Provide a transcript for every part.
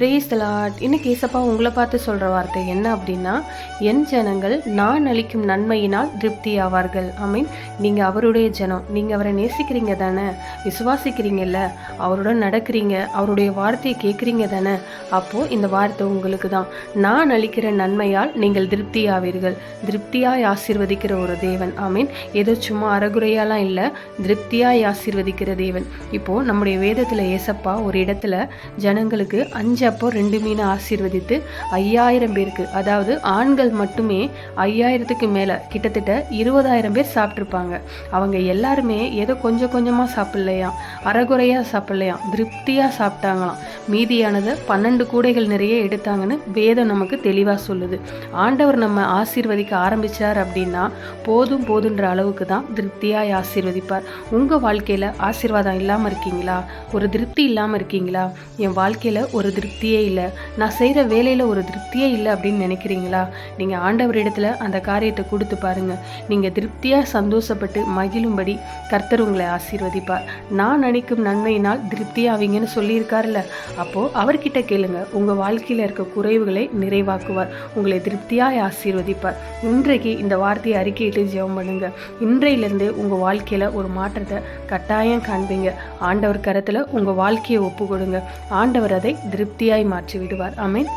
Brace lot இன்னைக்கு ஏசப்பா உங்களை பார்த்து சொல்கிற வார்த்தை என்ன அப்படின்னா என் ஜனங்கள் நான் அளிக்கும் நன்மையினால் திருப்தி ஆவார்கள். ஐ மீன் நீங்கள் அவருடைய ஜனம். நீங்கள் அவரை நேசிக்கிறீங்க தானே? விசுவாசிக்கிறீங்கல்ல? அவரோட நடக்கிறீங்க. அவருடைய வார்த்தையை கேட்குறீங்க தானே? அப்போது இந்த வார்த்தை உங்களுக்கு தான். நான் அளிக்கிற நன்மையால் நீங்கள் திருப்தி ஆவீர்கள் திருப்தியாய் ஆசீர்வதிக்கிற ஒரு தேவன். ஐ மீன் ஏதோ சும்மா அறகுறையாலாம் இல்லை. திருப்தியாய் ஆசீர்வதிக்கிற தேவன். இப்போது நம்முடைய வேதத்தில் ஏசப்பா ஒரு இடத்துல ஜனங்களுக்கு அஞ்சு அப்போ ரெண்டு மீனை ஆசீர்வதித்து ஐயாயிரம் பேருக்கு அதாவது ஆண்கள் மட்டுமே ஐயாயிரத்துக்கு மேலே கிட்டத்தட்ட இருபதாயிரம் பேர் சாப்பிட்ருப்பாங்க அவங்க எல்லாருமே ஏதோ கொஞ்சம் கொஞ்சமாக சாப்பிட்லையாம் அறகுறையாக சாப்பிட்லையாம் திருப்தியாக சாப்பிட்டாங்களாம். மீதியானதை பன்னெண்டு கூடைகள் நிறைய எடுத்தாங்கன்னு வேதம் நமக்கு தெளிவாக சொல்லுது. ஆண்டவர் நம்ம ஆசீர்வதிக்க ஆரம்பிச்சார் அப்படின்னா போதும் போதுன்ற அளவுக்கு தான் திருப்தியாய் ஆசீர்வதிப்பார். உங்கள் வாழ்க்கையில் ஆசீர்வாதம் இல்லாமல் இருக்கீங்களா? ஒரு திருப்தி இல்லாமல் இருக்கீங்களா? என் வாழ்க்கையில் ஒரு திருப்தியே இல்லை. நான் செய்கிற வேலையில் ஒரு திருப்தியே இல்லை அப்படின்னு நினைக்கிறீங்களா? நீங்கள் ஆண்டவரிடத்துல அந்த காரியத்தை கொடுத்து பாருங்கள் நீங்கள் திருப்தியாக சந்தோஷப்பட்டு மகிழும்படி கர்த்தர் உங்களை ஆசீர்வதிப்பார். நான் நினைக்கும் நன்மையினால் திருப்தியாவீங்கன்னு சொல்லியிருக்காருல்ல. அப்போது அவர்கிட்ட கேளுங்க. உங்கள் வாழ்க்கையில் இருக்க குறைவுகளை நிறைவாக்குவார். உங்களை திருப்தியாய் ஆசீர்வதிப்பார். இன்றைக்கு இந்த வார்த்தையை அறிக்கையிட்டு ஜெபம் பண்ணுங்க. இன்றையிலேருந்து உங்கள் வாழ்க்கையில் ஒரு மாற்றத்தை கட்டாயம் காண்பீங்க. ஆண்டவர் கரத்தில் உங்கள் வாழ்க்கையை ஒப்பு கொடுங்க ஆண்டவர் அதை திருப்தியாய் மாற்றி விடுவார் ஆமென்.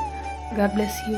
God bless you